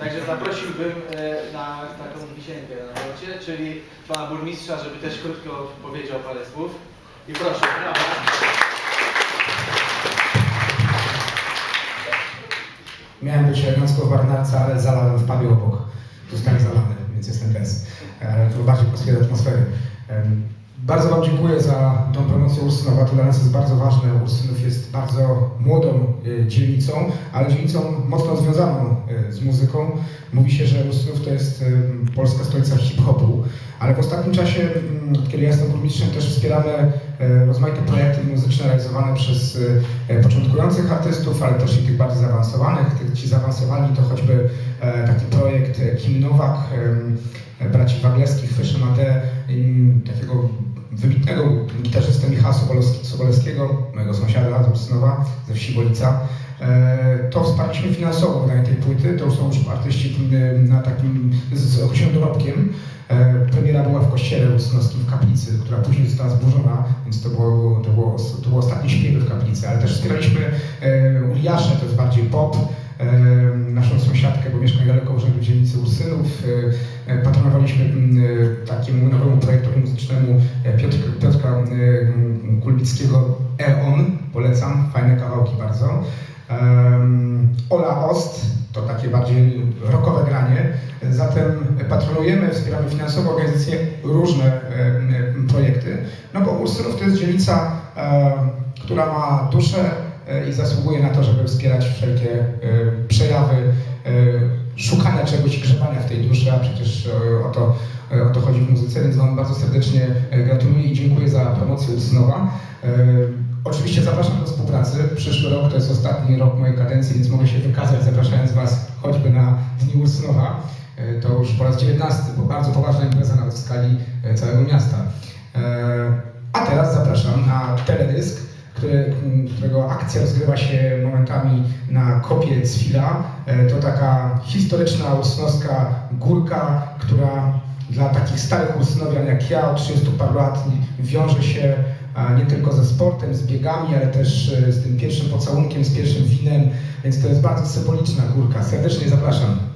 Także zaprosiłbym e, na taką wisienkę na locie, czyli pana burmistrza, żeby też krótko powiedział parę słów. I proszę, brawa. Miałem być elegancko w ale zalałem w pubie obok. Zostałem zalany, więc jestem bez. E, To bardziej pasuje do atmosfery. Bardzo Wam dziękuję za tą promocję Ursynowa. To dla nas jest bardzo ważne. Ursynów jest bardzo młodą e, dzielnicą, ale dzielnicą mocno związaną e, z muzyką. Mówi się, że Ursynów to jest polska stolica hip-hopu, ale w ostatnim czasie, mm, kiedy ja jestem burmistrzem, też wspieramy e, rozmaite projekty muzyczne realizowane przez początkujących artystów, ale też i tych bardziej zaawansowanych. Ci zaawansowani to choćby taki projekt e, Kim Nowak, e, braci Wagleskich, AD, im, takiego wybitnego gitarzystę Michała Sobolewski- Sobolewskiego, mojego sąsiada z Ursynowa, ze wsi Wolica. E, To wsparliśmy finansowo wydanie tej płyty. To są już artyści na takim z określonym dorobkiem. E, Premiera była w kościele ursynowskim w kaplicy, która później została zburzona, więc to było, to było, to było ostatnie śpiewy w kaplicy, ale też wspieraliśmy e, Uliasze, to jest bardziej pop, e, sąsiadkę, bo mieszka niedaleko urzędu dzielnicy Ursynów. E, e, Patronowaliśmy e, takiemu nowemu projektowi muzycznemu Piotr, Piotra Kulbickiego E.ON, polecam, fajne kawałki bardzo. Ola Ost, to takie bardziej rockowe granie. Zatem patronujemy, wspieramy finansowo organizacje różne projekty. No bo Ursynów to jest dzielnica, która ma duszę i zasługuje na to, żeby wspierać wszelkie przejawy szukania czegoś i grzebania w tej duszy, a przecież e, o to, e, o to chodzi w muzyce, więc Wam bardzo serdecznie e, gratuluję i dziękuję za promocję Ursynowa. E, Oczywiście zapraszam do współpracy. Przyszły rok to jest ostatni rok mojej kadencji, więc mogę się wykazać zapraszając Was choćby na Dni Ursynowa. E, To już po raz 19, bo bardzo poważna impreza nawet w skali e, całego miasta. E, A teraz zapraszam na teledysk, który, m, którego akcja rozgrywa się momentami na kopie Cwila. E, To taka historyczna ursynowska górka, która dla takich starych ursynowian jak ja od 30 paru lat wiąże się nie tylko ze sportem, z biegami, ale też e, z tym pierwszym pocałunkiem, z pierwszym winem, więc to jest bardzo symboliczna górka. Serdecznie zapraszam.